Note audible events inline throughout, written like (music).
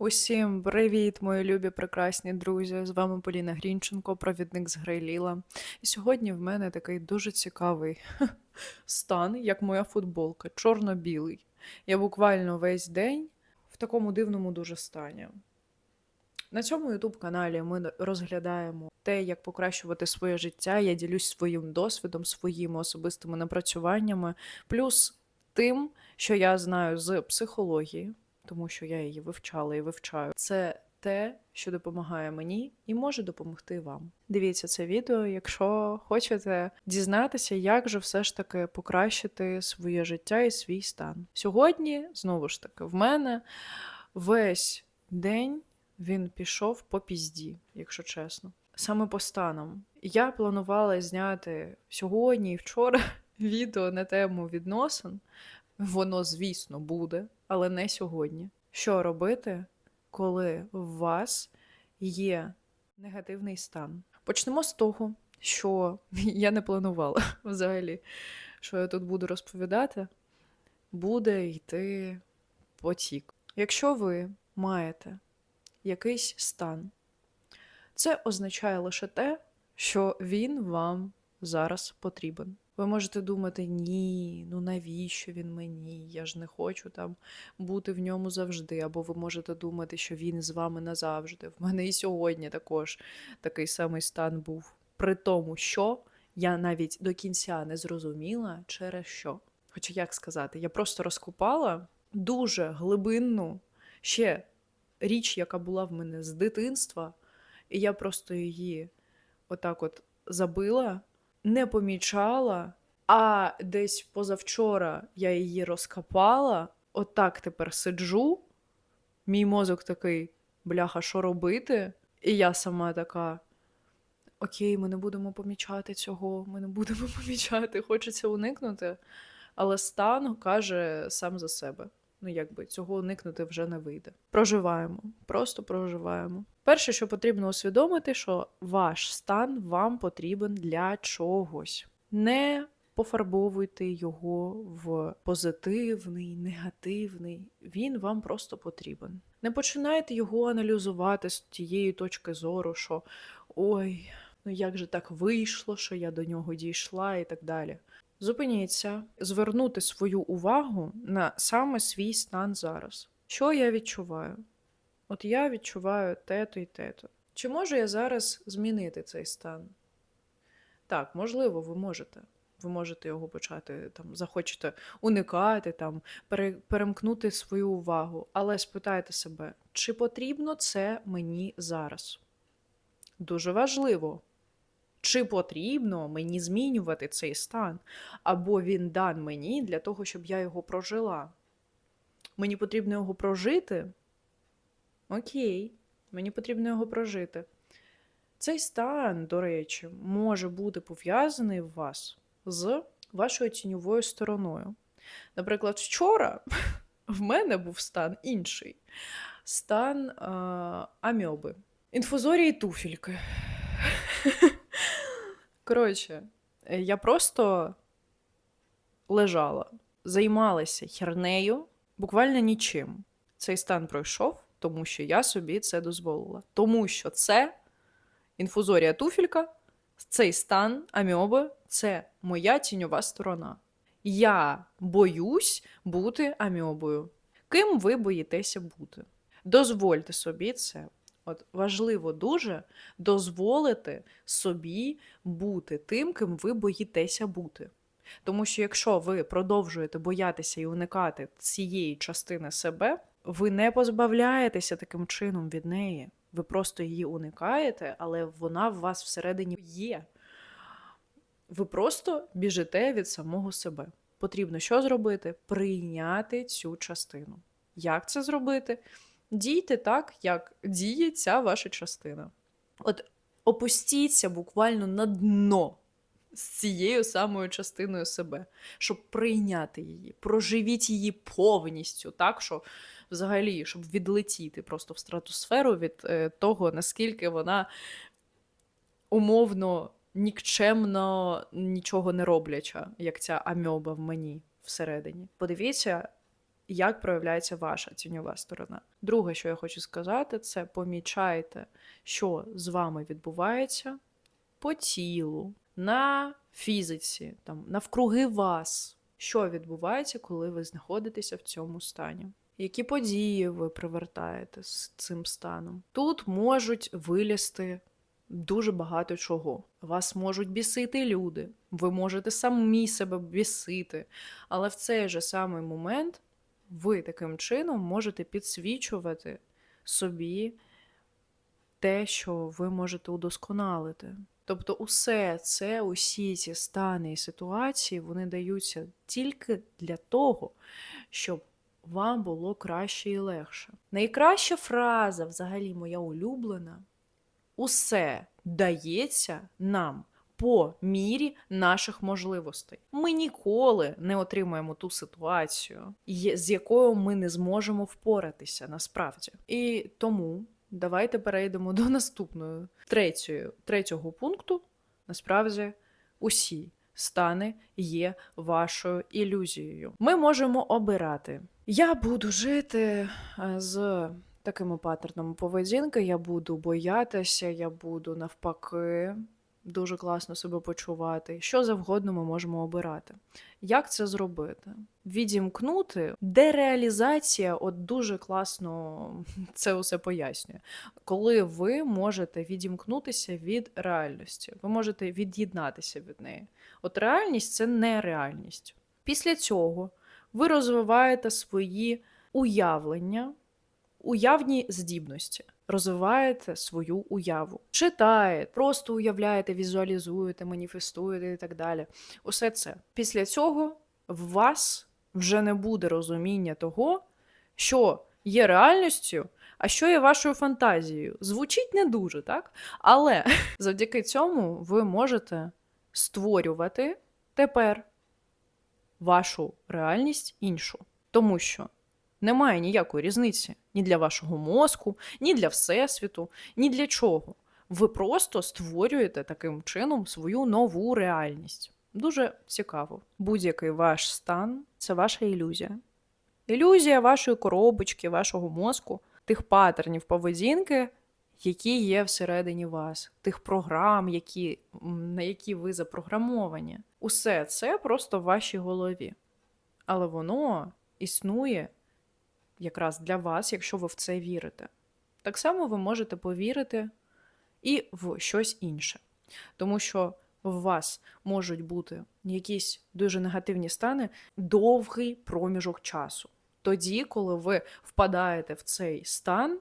Усім привіт, мої любі прекрасні друзі! З вами Поліна Грінченко, провідник з Грейліла. І сьогодні в мене такий дуже цікавий (laughs) стан, як моя футболка, чорно-білий. Я буквально весь день в такому дивному дуже стані. На цьому youtube каналі ми розглядаємо те, як покращувати своє життя. Я ділюсь своїм досвідом, своїми особистими напрацюваннями, плюс тим, що я знаю з психології, тому що я її вивчала і вивчаю. Це те, що допомагає мені і може допомогти вам. Дивіться це відео, якщо хочете дізнатися, як же все ж таки покращити своє життя і свій стан. Сьогодні, знову ж таки, в мене весь день він пішов по пізді, якщо чесно. Саме по станам. Я планувала зняти сьогодні і вчора (laughs) відео на тему відносин. Воно, звісно, буде, але не сьогодні. Що робити, коли у вас є негативний стан? Почнемо з того, що (laughs) я не планувала взагалі, що я тут буду розповідати, буде йти потік. Якщо ви маєте якийсь стан, це означає лише те, що він вам зараз потрібен. Ви можете думати, ні, ну навіщо він мені? Я ж не хочу там бути в ньому завжди. Або ви можете думати, що він з вами назавжди. В мене і сьогодні також такий самий стан був. При тому, що я навіть до кінця не зрозуміла, через що. Хоча як сказати, я просто розкопала дуже глибинну ще річ, яка була в мене з дитинства, і я просто її отак от забила не помічала, а десь позавчора я її розкопала. Отак тепер сиджу. Мій мозок такий, бляха, що робити? І я сама така. Окей, ми не будемо помічати цього, ми не будемо (laughs) помічати, хочеться уникнути. Але стан каже сам за себе. Ну, якби цього уникнути вже не вийде. Проживаємо, просто проживаємо. Перше, що потрібно усвідомити, що ваш стан вам потрібен для чогось. Не пофарбовуйте його в позитивний, негативний. Він вам просто потрібен. Не починайте його аналізувати з тієї точки зору, що ой, ну як же так вийшло, що я до нього дійшла, і так далі. Зупиніться, звернути свою увагу на саме свій стан зараз. Що я відчуваю? От я відчуваю те-то і те-то. Чи можу я зараз змінити цей стан? Так, можливо, ви можете. Ви можете його почати там, захочете уникати, там, пере, перемкнути свою увагу. Але спитайте себе, чи потрібно це мені зараз? Дуже важливо. Чи потрібно мені змінювати цей стан? Або він дан мені для того, щоб я його прожила? Мені потрібно його прожити? Окей, мені потрібно його прожити. Цей стан, до речі, може бути пов'язаний у вас з вашою тіньовою стороною. Наприклад, вчора (laughs) в мене був стан інший стан а, амьоби. Інфузорії туфельки. Коротше, я просто лежала, займалася хернею, буквально нічим. Цей стан пройшов, тому що я собі це дозволила. Тому що це інфузорія туфелька, цей стан аміоби це моя тіньова сторона. Я боюсь бути аміобою. Ким ви боїтеся бути? Дозвольте собі це. От важливо дуже дозволити собі бути тим, ким ви боїтеся бути. Тому що якщо ви продовжуєте боятися і уникати цієї частини себе, ви не позбавляєтеся таким чином від неї. Ви просто її уникаєте, але вона в вас всередині є. Ви просто біжите від самого себе. Потрібно що зробити? Прийняти цю частину. Як це зробити? Дійте так, як діє ця ваша частина. От опустіться буквально на дно з цією самою частиною себе, щоб прийняти її, проживіть її повністю, так що взагалі, щоб відлетіти просто в стратосферу від е, того, наскільки вона умовно нікчемно нічого не робляча, як ця амьоба в мені всередині. Подивіться, як проявляється ваша тіньова сторона. Друге, що я хочу сказати, це помічайте, що з вами відбувається по тілу, на фізиці, там, навкруги вас. Що відбувається, коли ви знаходитеся в цьому стані? Які події ви привертаєте з цим станом? Тут можуть вилізти дуже багато чого. Вас можуть бісити люди, ви можете самі себе бісити, але в цей же самий момент ви таким чином можете підсвічувати собі те, що ви можете удосконалити. Тобто, усе це, усі ці стани і ситуації, вони даються тільки для того, щоб вам було краще і легше. Найкраща фраза, взагалі, моя улюблена, усе дається нам по мірі наших можливостей. Ми ніколи не отримаємо ту ситуацію, з якою ми не зможемо впоратися насправді. І тому давайте перейдемо до наступної третьої, третього пункту. Насправді, усі стани є вашою ілюзією. Ми можемо обирати. Я буду жити е, з такими паттернами поведінки, я буду боятися, я буду навпаки дуже класно себе почувати. Що завгодно ми можемо обирати. Як це зробити? Відімкнути дереалізація, от дуже класно (laughs) це усе пояснює. Коли ви можете відімкнутися від реальності, ви можете від'єднатися від неї. От реальність це не реальність. Після цього ви розвиваєте свої уявлення, уявні здібності. Розвиваєте свою уяву, читаєте, просто уявляєте, візуалізуєте, маніфестуєте і так далі. Усе це. Після цього в вас вже не буде розуміння того, що є реальністю, а що є вашою фантазією. Звучить не дуже, так? Але (laughs) завдяки цьому ви можете створювати тепер вашу реальність іншу. Тому що немає ніякої різниці ні для вашого мозку, ні для всесвіту, ні для чого. Ви просто створюєте таким чином свою нову реальність. Дуже цікаво. Будь-який ваш стан це ваша ілюзія. Ілюзія вашої коробочки, вашого мозку, тих паттернів поведінки, які є всередині вас, тих програм, які, на які ви запрограмовані. Усе це просто в вашій голові. Але воно існує якраз для вас, якщо ви в це вірите. Так само ви можете повірити і в щось інше. Тому що в вас можуть бути якісь дуже негативні стани довгий проміжок часу. Тоді, коли ви впадаєте в цей стан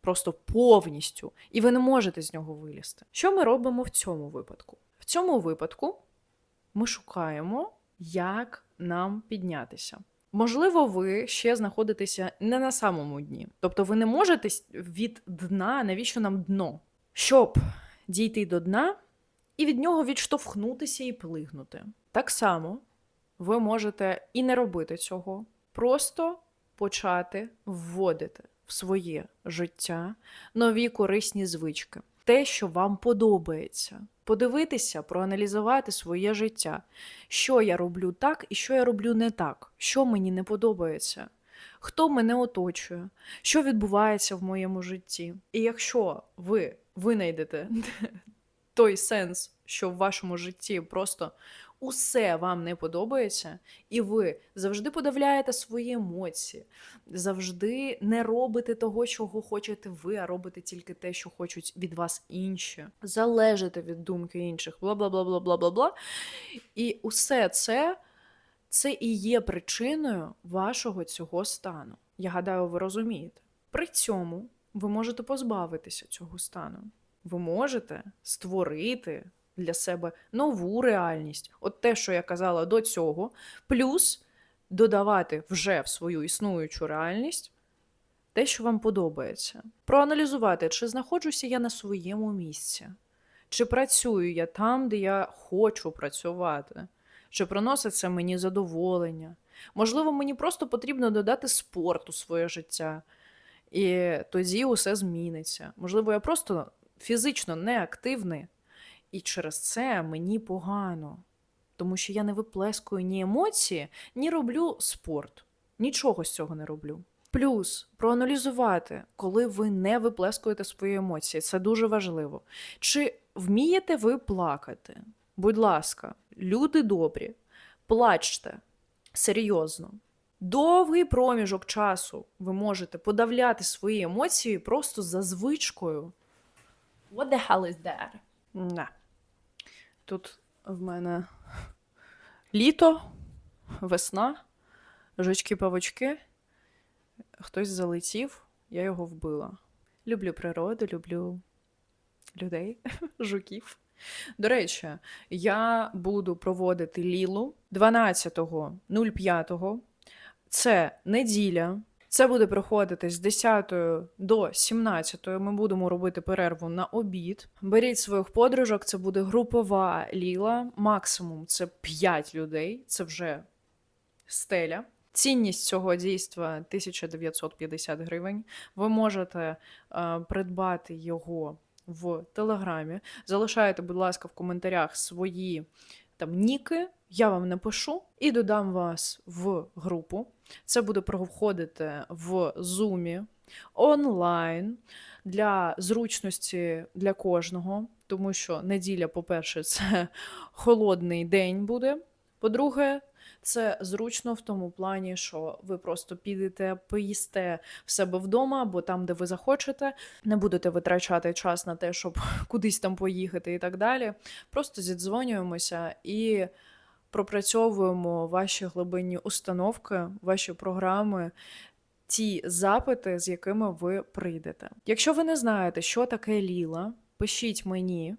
просто повністю, і ви не можете з нього вилізти. Що ми робимо в цьому випадку? В цьому випадку ми шукаємо, як нам піднятися. Можливо, ви ще знаходитеся не на самому дні. Тобто ви не можете від дна, навіщо нам дно? Щоб дійти до дна і від нього відштовхнутися і плигнути. Так само ви можете і не робити цього, просто почати вводити в своє життя нові корисні звички, те, що вам подобається. Подивитися, проаналізувати своє життя, що я роблю так і що я роблю не так, що мені не подобається, хто мене оточує, що відбувається в моєму житті. І якщо ви винайдете (laughs) той сенс, що в вашому житті просто усе вам не подобається, і ви завжди подавляєте свої емоції, завжди не робите того, чого хочете ви, а робите тільки те, що хочуть від вас інші, залежите від думки інших, бла бла бла бла бла бла бла. І усе це. Це і є причиною вашого цього стану. Я гадаю, ви розумієте. При цьому ви можете позбавитися цього стану. Ви можете створити для себе нову реальність. От те, що я казала до цього, плюс додавати вже в свою існуючу реальність те, що вам подобається. Проаналізувати, чи знаходжуся я на своєму місці, чи працюю я там, де я хочу працювати, чи приносить це мені задоволення. Можливо, мені просто потрібно додати спорт у своє життя, і тоді усе зміниться. Можливо, я просто фізично неактивний, і через це мені погано, тому що я не виплескую ні емоції, ні роблю спорт. Нічого з цього не роблю. Плюс проаналізувати, коли ви не виплескуєте свої емоції. Це дуже важливо. Чи вмієте ви плакати? Будь ласка, люди добрі, плачте серйозно. Довгий проміжок часу ви можете подавляти свої емоції просто за звичкою. What the hell is that? Не. Тут в мене літо, весна, жучки-павучки. Хтось залетів, я його вбила. Люблю природу, люблю людей, (laughs) жуків. До речі, я буду проводити лілу 12.05. Це неділя. Це буде проходити з 10 до 17. Ми будемо робити перерву на обід. Беріть своїх подружок, це буде групова ліла. Максимум це 5 людей. Це вже стеля. Цінність цього дійства 1950 гривень. Ви можете е, придбати його в Телеграмі. Залишайте, будь ласка, в коментарях свої там ніки. Я вам напишу і додам вас в групу. Це буде проходити в зумі онлайн для зручності для кожного, тому що неділя, по-перше, (laughs) це холодний день буде. По-друге, це зручно в тому плані, що ви просто підете, поїсте в себе вдома або там, де ви захочете, не будете витрачати час на те, щоб (laughs) кудись там поїхати і так далі. Просто зідзвонюємося і пропрацьовуємо ваші глибинні установки, ваші програми. Ті запити, з якими ви прийдете. Якщо ви не знаєте, що таке Ліла, пишіть мені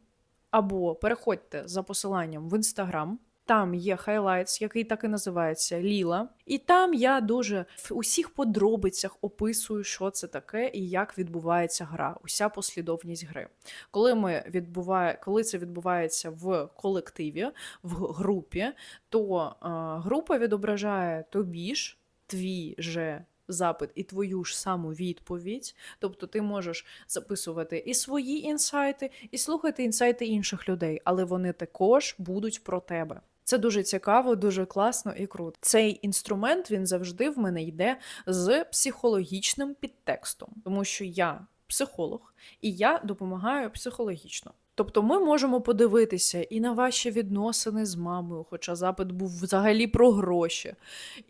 або переходьте за посиланням в інстаграм. Там є хайлайтс, який так і називається Ліла. І там я дуже в усіх подробицях описую, що це таке і як відбувається гра, уся послідовність гри. Коли ми відбуває, коли це відбувається в колективі, в групі, то е, група відображає тобі ж твій же. Запит і твою ж саму відповідь, тобто ти можеш записувати і свої інсайти, і слухати інсайти інших людей, але вони також будуть про тебе. Це дуже цікаво, дуже класно і круто. Цей інструмент він завжди в мене йде з психологічним підтекстом, тому що я психолог і я допомагаю психологічно. Тобто ми можемо подивитися і на ваші відносини з мамою, хоча запит був взагалі про гроші,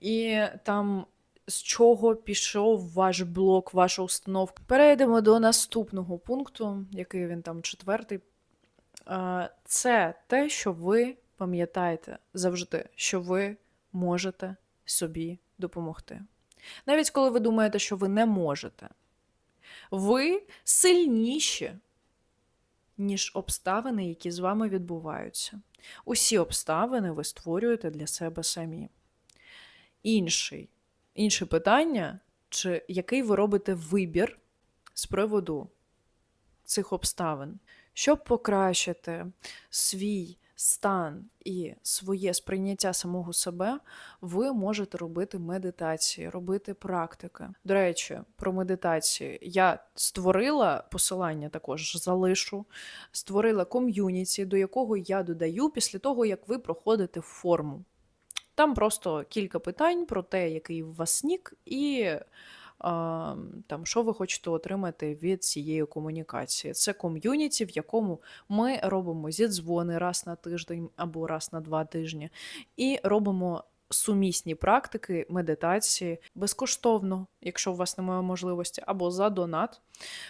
і там. З чого пішов ваш блок, ваша установка? Перейдемо до наступного пункту, який він там четвертий. Це те, що ви пам'ятайте завжди, що ви можете собі допомогти. Навіть коли ви думаєте, що ви не можете, ви сильніші, ніж обставини, які з вами відбуваються. Усі обставини ви створюєте для себе самі. Інший, Інше питання, чи який ви робите вибір з приводу цих обставин, щоб покращити свій стан і своє сприйняття самого себе, ви можете робити медитації, робити практики. До речі, про медитації я створила посилання, також залишу, створила ком'юніті, до якого я додаю після того, як ви проходите форму. Там просто кілька питань про те, який у вас нік, і там, що ви хочете отримати від цієї комунікації. Це ком'юніті, в якому ми робимо зідзвони раз на тиждень або раз на два тижні, і робимо сумісні практики медитації безкоштовно, якщо у вас немає можливості, або за донат.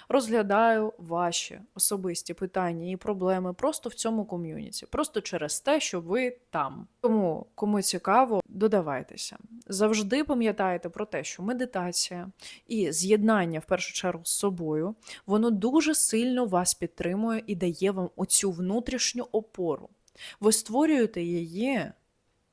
Розглядаю ваші особисті питання і проблеми просто в цьому ком'юніті, просто через те, що ви там. Тому, кому цікаво, додавайтеся. Завжди пам'ятайте про те, що медитація і з'єднання в першу чергу з собою, воно дуже сильно вас підтримує і дає вам оцю внутрішню опору. Ви створюєте її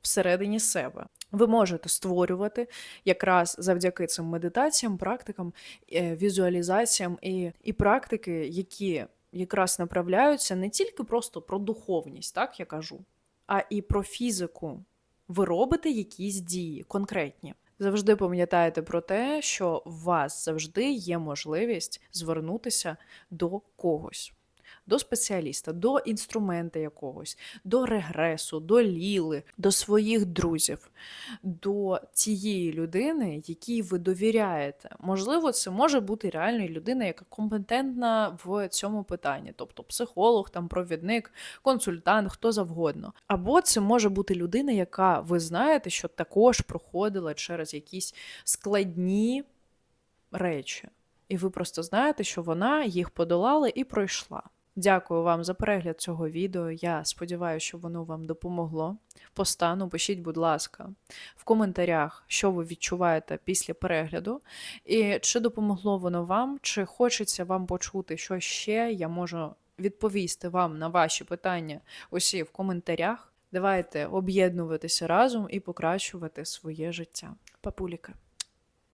всередині себе. Ви можете створювати якраз завдяки цим медитаціям, практикам, е, візуалізаціям і, і практики, які якраз направляються не тільки просто про духовність, так я кажу, а і про фізику. Ви робите якісь дії конкретні. Завжди пам'ятайте про те, що у вас завжди є можливість звернутися до когось. До спеціаліста, до інструмента якогось, до регресу, до ліли, до своїх друзів, до тієї людини, якій ви довіряєте. Можливо, це може бути реально людина, яка компетентна в цьому питанні, тобто психолог, там провідник, консультант, хто завгодно. Або це може бути людина, яка ви знаєте, що також проходила через якісь складні речі. І ви просто знаєте, що вона їх подолала і пройшла. Дякую вам за перегляд цього відео. Я сподіваюся, що воно вам допомогло. По стану пишіть, будь ласка, в коментарях, що ви відчуваєте після перегляду, і чи допомогло воно вам, чи хочеться вам почути, що ще я можу відповісти вам на ваші питання усі в коментарях. Давайте об'єднуватися разом і покращувати своє життя. Папуліка.